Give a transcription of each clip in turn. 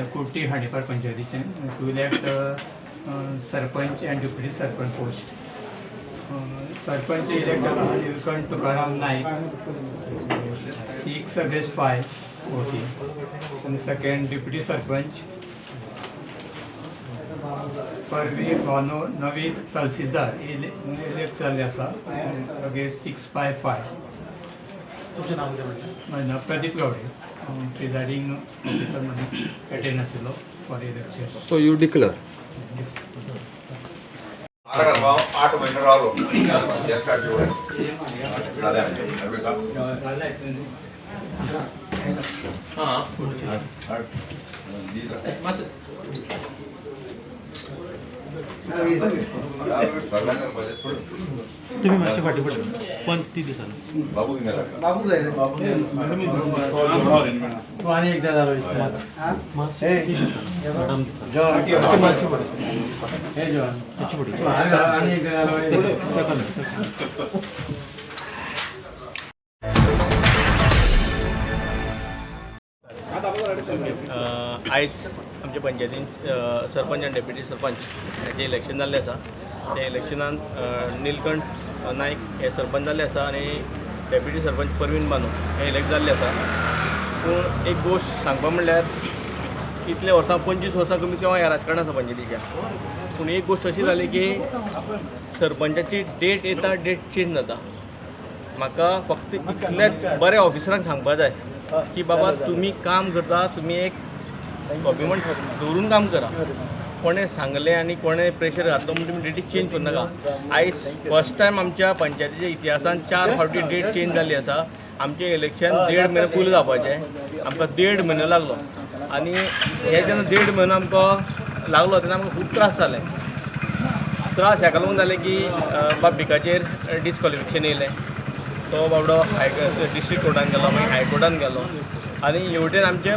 the Kurti Hadipar पंचायतीचे to elect sarpanch and deputy sarpanch post sarpanch elect जाला Nilkanth Tukaram Naik six against five वोटी आणि second deputy sarpanch Parveen Bano Naveed Tehsildar elect जाल्ले आसा against six five five तुमचें नांव म्हणलें माझं नाव प्रदीप गावडे. प्रिझायडिंग ऑफिसर म्हणून अटेंड आशिल्लो for election so you declare आठ महिने राहिलो गॅस तुम्ही मातशे फाटी पडले. पण ती दिसाना बाबू का? आणि एकदा झालो आयज आमच्या पंचायतीन सरपंच आनी डेप्युटी सरपंच हेजें इलेक्शन जाल्लें आसा त्या इलेक्शनान निलकंठ नायक हे सरपंच जाल्ले आसा आनी डेप्युटी सरपंच परवीन बानू हे इलेक्ट जाल्ले आसा पूण एक गोश्ट सांगपा म्हणल्यार इतले वर्सां पंचवीस वर्सां कमी केव्हा ह्या राजकारणांत आसा पंचायतीच्या? पूण एक गोश्ट अशी जाली की सरपंचाची डेट येता डेट चेंज जाता. म्हाका फक्त इतलेच बऱ्या ऑफिसरांक सांगपा जाय. की बाबा तुमी काम करता तुमी एक डॉक्युमेंट दवरून काम करा. कोणें सांगलें आनी कोणें प्रेशर घातलो म्हणून तुमी डेटी चेंज करूं नाका. आयज फर्स्ट टायम आमच्या पंचायतीच्या इतिहासान चार फावटी डेट चेंज जाल्ली आसा आमचें इलेक्शन देड म्हयने पयलीं जावपाचें आमकां देड म्हयनो लागलो. आनी हे जेन्ना देड म्हयनो आमकां लागलो तेन्ना आमकां खूब त्रास जाले त्रास हेका लागून जाले की अ, बाब बिकाचेर डिस्कॉलिफिकेशन येयलें. तो बाबडो हाय डिस्ट्रीक्ट कोर्टान गेलो मागीर हायकोर्टान गेलो. आनी हेवटेन आमचे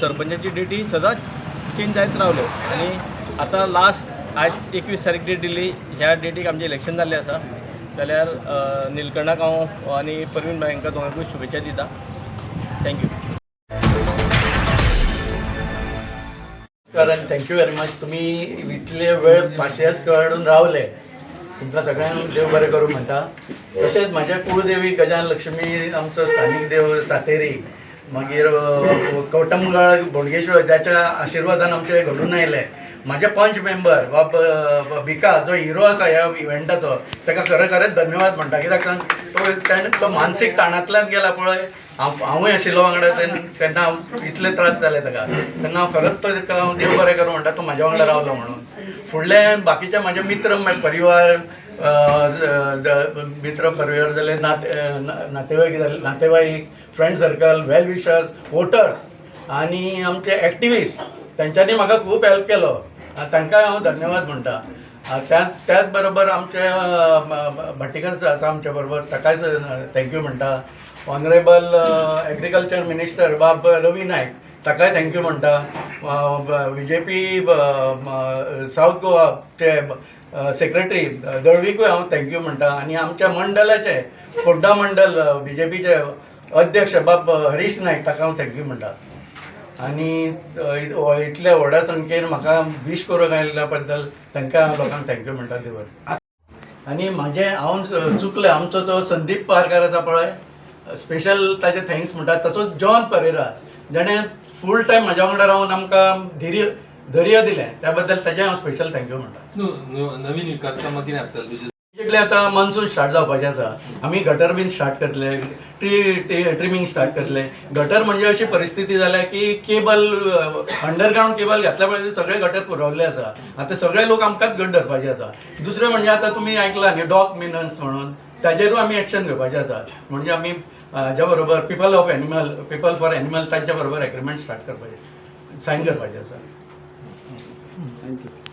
सरपंचाची डेटी सदांच चेंज जायत रावल्यो. आनी आतां लास्ट आयज एकवीस तारीख डेट दिली ह्या डेटीक आमचें इलेक्शन जाल्लें आसा. जाल्यार निलकणाक हांव आनी परवीन भाई हांकां दोगांकूय शुभेच्छा दिता. थँक्यू कारण थँक्यू व्हेरी मच तुम्ही इतले वेळ पाशयेच काडून रावले. तुमकां सगळ्यांक देव बरें करूं म्हणटा तशेंच म्हाज्या कुळदेवी गजान लक्ष्मी आमचो स्थानीक देव सातेरी मागीर अ, बोडगेश्वर ज्याच्या आशिर्वादान आमचे घडून आयले माझे पंच मेंबर वा बिका जो हिरो आसा ह्या इव्हेंटाचो ताका खरें खरेंच धन्यवाद म्हणटा कित्याक सांग तो ताणें तो मानसीक ताणांतल्यान गेला पळय. हांव हांवूय आशिल्लो वांगडा तेन्ना तेन्ना हांव इतले त्रास जाले ताका तेन्ना हांव खरंच तो ताका हांव देव बरें करूं म्हणटा तो म्हाज्या वांगडा रावलो म्हणून. फुडल्यान बाकीचे म्हाजे मित्र परिवार मित्र परिवार जाले नाते नातेवाईक जाले नातेवाईक friend circle well wishers voters आनी आमचे एक्टिविस्ट तेंच्यांनी म्हाका खूब हेल्प केलो. तांकां हांव धन्यवाद म्हणटा त्याच त्याच बरोबर आमचे भाटीकर जो आसा आमच्या बरोबर ताकाय थँक्यू म्हणटा ऑनरेबल एग्रीकल्चर मिनिस्टर बाब रवी नायक ताकाय थँक्यू म्हणटा बी जे पी साऊथ गोवाचे सेक्रेटरी दळवीकूय हांव थँक्यू म्हणटा आनी आमच्या मंडलाचे फोड्डा मंडल बी जे पीचे अध्यक्ष बाब हरीश नायक ताका हांव थँक्यू म्हणटा आनी इतल्या व्हडा संख्येन म्हाका विश करूंक आयिल्ल्या बद्दल तांकां हांव लोकांक थँक्यू म्हणटा देवर. आनी म्हाजें हांव चुकलें आमचो जो संदीप पारकार आसा पळय स्पेशल ताजे थँक्स म्हणटा तसोच जॉन परेरा जाणें फूल टायम म्हाज्या वांगडा रावन आमकां धैर्य धैर्य दिलें त्या बद्दल ताजें हांव स्पेशल थँक्यू म्हणटा नवीन विकास कामां कितें आसतलें तुजें आता आतां मान्सून स्टार्ट जावपाचें आसा आमी गटर बीन स्टार्ट करतले ट्री ट्रिमींग स्टार्ट करतले गटर म्हणजे अशी परिस्थिती जाल्या की केबल अंडरग्रावंड केबल घातल्या पळय सगळे गटर पुरवले आसा आतां सगळे लोक आमकांच गट धरपाचे आसा दुसरें म्हणजे आतां तुमी आयकलां न्ही डॉग मिनन्स म्हणून. ताजेरूय आमी एक्शन घेवपाचें आसा म्हणजे आमी हाज्या बरोबर people of animal people for animal तांच्या बरोबर एग्रीमेंट स्टार्ट करपाचें सायन करपाचें आसा थँक्यू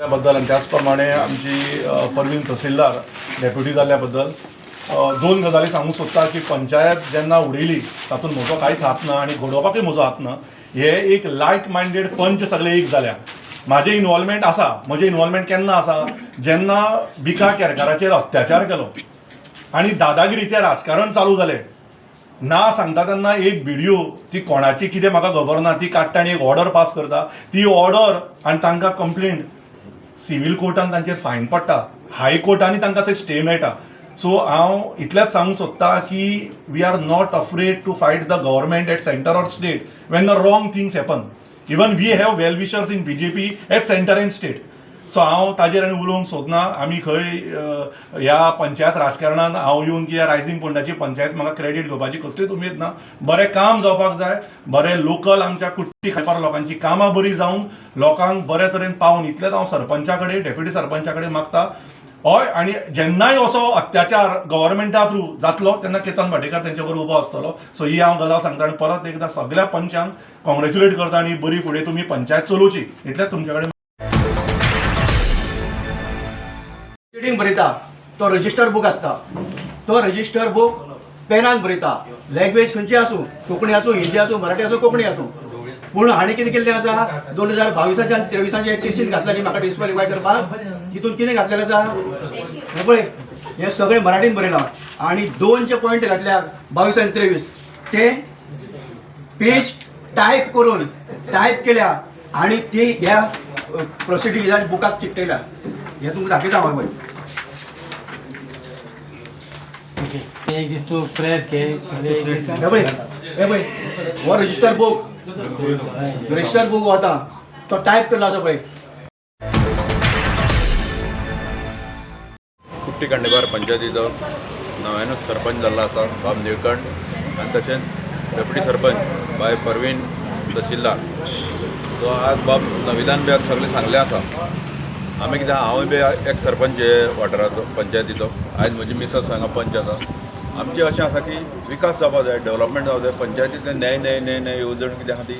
बद्दल आणि त्याचप्रमाणे आमची परवीन तहसीलदार डेप्युटी जाल्ल्या बद्दल दोन गजाली सांगू सोदता की पंचायत जेन्ना उडयली तातूंत म्हजो कांयच हात ना आनी घडोवपाकूय म्हजो हात ना हे एक लायक मायंडेड पंच सगळे एक जाल्या म्हाजें इनवॉल्वमेंट आसा म्हजें इनवॉल्वमेंट केन्ना आसा जेन्ना बिका केरकाराचेर अत्याचार केलो आनी दादागिरीचें राजकारण चालू जालें ना सांगता तेन्ना एक व्हिडिओ ती कोणाची कितें म्हाका खबर ना ती काडटा आनी एक ऑर्डर पास करता ती ऑर्डर आनी तांकां कंप्लेंट सिव्हील कोर्टान तांचेर फायन पडटा हायकोर्टांनी तांकां ते स्टे मेळटा. सो हांव इतलेंच सांगूंक सोदतां की we are not afraid to fight the government at centre or state when the wrong things happen even we have well wishers in B J P at centre and state so हांव ताजेर आनी उलोवंक सोदना आमी खंय ह्या पंचायत राजकारणान हांव येवन की रायजींग पोंडाची पंचायत म्हाका क्रेडिट घेवपाची कसलीच उमेद ना. बरें काम जावपाक जाय बरें लोकल आमच्या कुट्टी खायपार लोकांची कामां बरी जावन लोकांक बरे तरेन पावन इतलेंच हांव सरपंचा कडेन डेप्युटी सरपंचा कडेन मागता. हय आनी जेन्नाय असो अत्याचार गव्हर्मेंटा थ्रू जातलो तेन्ना केतन भाटेकार तेंच्या बरोबर उबो आसतलो सो ही हांव गजाल सांगता आनी परत एकदां सगळ्या पंचांक कॉंग्रेच्युलेट करता आनी बरी फुडें तुमी पंचायत चलोवची इतलेंच तुमचे कडेन प्रोसिडींग बरयता तो रजिस्टर बूक आसता तो रजिस्टर बूक पेनान बरयता लँग्वेज खंयची आसूं कोंकणी आसूं हिंदी आसूं मराठी आसूं कोंकणी आसूं पूण हाणें कितें केल्लें आसा दोन हजार बावीसाच्या आनी तेवीसाचें एक केसीन घातला म्हाका डिस्क्वॉलिफाय करपाक तितून कितें घातलेलें आसा हें पळय हें सगळें मराठीन बरयलां आनी दोनशे पॉयंट घातल्यात बावीस आनी तेवीस. ते पेज टायप करून टायप केल्या आनी ती ह्या प्रोसिडिंग बुकाक चिकटयल्या हे तुमकां दाखयता हांव पळय एक दीस तू प्रेस घे हे पळय हे पळय हो रजिस्टर बुक रजिस्टर बुक वता तो टायप केल्लो आसा पळय कुट्टी खंडेबार पंचायतीचो नव्यानूच सरपंच जाल्लो आसा बाब निळकंठ आनी तशेंच डेप्युटी सरपंच बाय परवीन तहसीलदार. सो आज बाब नविदान बी आज सगळें सांगलें आसा आमी कितें हांवूय बी एक सरपंच वाठाराचो पंचायतीचो. आयज म्हजी मिसस हांगा पंच आसा आमचें अशें आसा की विकास जावपा जाय डेवलपमेंट जावं जाय पंचायतींतले नये नये नये नये येवजण कितें आहा ती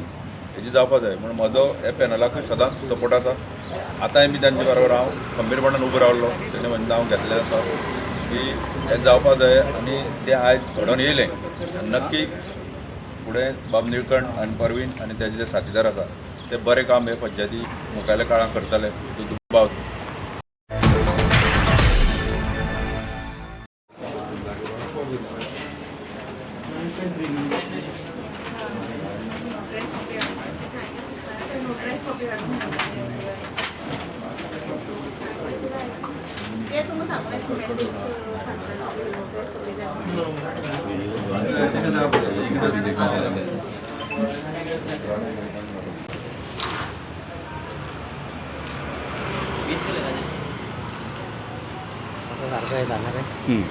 हेजी जावपा जाय. म्हणून म्हजो हे पॅनलाकूय सदांच सपोर्ट आसा. आतांय बी तांचे बरोबर हांव खंबीरपणान उबो रावलो. तेणें म्हजें नांव घेतलें आसा की हें जावपा जाय आनी तें आयज घडोवन येयलें. आनी नक्की फुडें बाब निळकंठ आनी परवीन आनी तेजे जे साथीदार आसा ते बरें काम हे पंचायती मुखावेल्या काळांत करतले. तो दुबाव सारखं हे जाणार आहे